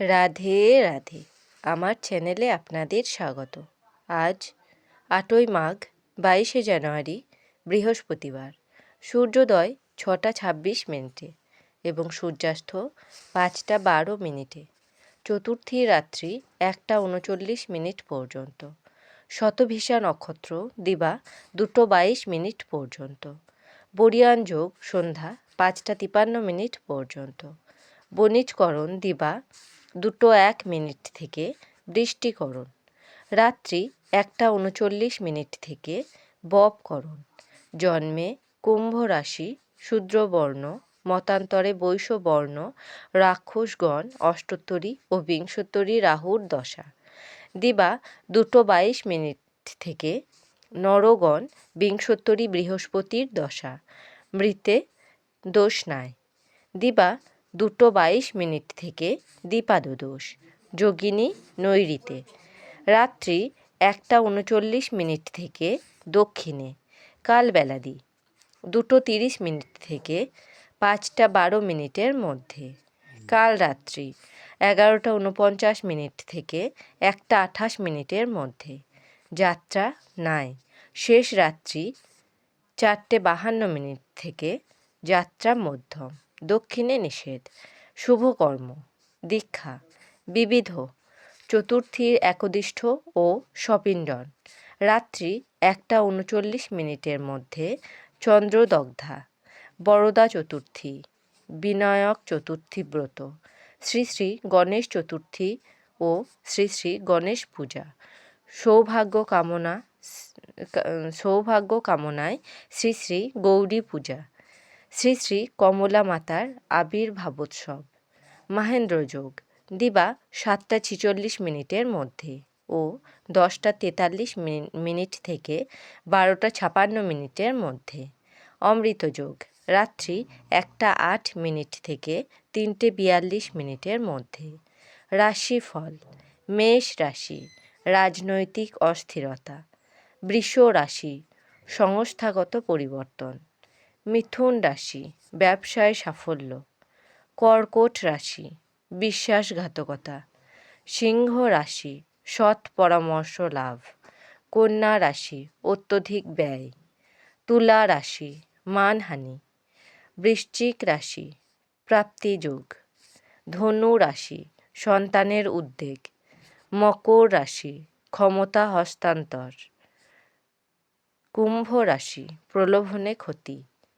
রাধে রাধে। আমার চ্যানেলে আপনাদের স্বাগত। আজ আটই মাঘ, বাইশে জানুয়ারি, বৃহস্পতিবার। সূর্যোদয় ছটা ছাব্বিশ মিনিটে এবং সূর্যাস্ত পাঁচটা বারো মিনিটে। চতুর্থী রাত্রি একটা উনচল্লিশ মিনিট পর্যন্ত। শতভিসা নক্ষত্র দিবা দুটো বাইশ মিনিট পর্যন্ত। বরিয়ান যোগ সন্ধ্যা পাঁচটা তিপান্ন মিনিট পর্যন্ত। বণিজকরণ দিবা দুটো এক মিনিট থেকে বৃষ্টিকরণ রাত্রি একটা উনচল্লিশ মিনিট থেকে ববকরণ জন্মে কুম্ভ রাশি, শূদ্রবর্ণ, মতান্তরে বৈশ্যবর্ণ রাক্ষসগণ, অষ্টোত্তরী ও বিংশোত্তরী রাহুর দশা। দিবা দুটো বাইশ মিনিট থেকে নরগণ, বিংশোত্তরী বৃহস্পতির দশা। মৃতে দোষ নাই। দিবা দুটো বাইশ মিনিট থেকে দীপাদোষ যোগিনী নৈরিতে রাত্রি একটা উনচল্লিশ মিনিট থেকে দক্ষিণে, কালবেলাদি। দুটো তিরিশ মিনিট থেকে পাঁচটা বারো মিনিটের মধ্যে। কাল রাত্রি এগারোটা উনপঞ্চাশ মিনিট থেকে একটা আঠাশ মিনিটের মধ্যে। যাত্রা নাই। শেষ রাত্রি চারটে বাহান্ন মিনিট থেকে যাত্রা মধ্যম। দক্ষিণে নিষেধ, শুভকর্ম, দীক্ষা, বিবিধ, চতুর্থীর একদিষ্ঠ ও সপিণ্ডন, রাত্রি একটা উনচল্লিশ মিনিটের মধ্যে চন্দ্রদগ্ধা, বরদা চতুর্থী, বিনায়ক চতুর্থী ব্রত, শ্রী শ্রী গণেশ চতুর্থী ও শ্রী শ্রী গণেশ পূজা, সৌভাগ্য কামনা সৌভাগ্য কামনায় শ্রী শ্রী গৌরী পূজা শ্রী শ্রী কমলা মাতার আবির্ভাবোৎসব। মাহেন্দ্র যোগ। দিবা সাতটা ছিচল্লিশ মিনিটের মধ্যে ও দশটা তেতাল্লিশ মিনিট থেকে বারোটা ছাপান্ন মিনিটের মধ্যে। অমৃত যোগ। রাত্রি একটা আট মিনিট থেকে তিনটে বিয়াল্লিশ মিনিটের মধ্যে। রাশিফল। মেষ রাশি। রাজনৈতিক অস্থিরতা। বৃষ রাশি। সংস্থাগত পরিবর্তন। মিথুন রাশি, ব্যবসায় সাফল্য। কর্কট রাশি, বিশ্বাসঘাতকতা। সিংহ রাশি, সৎ পরামর্শ লাভ। কন্যা রাশি, অত্যধিক ব্যয়। তুলা রাশি, মানহানি। বৃশ্চিক রাশি, প্রাপ্তিযোগ। ধনু রাশি, সন্তানের উদ্বেগ। মকর রাশি, ক্ষমতা হস্তান্তর। কুম্ভ রাশি, প্রলোভনে ক্ষতি।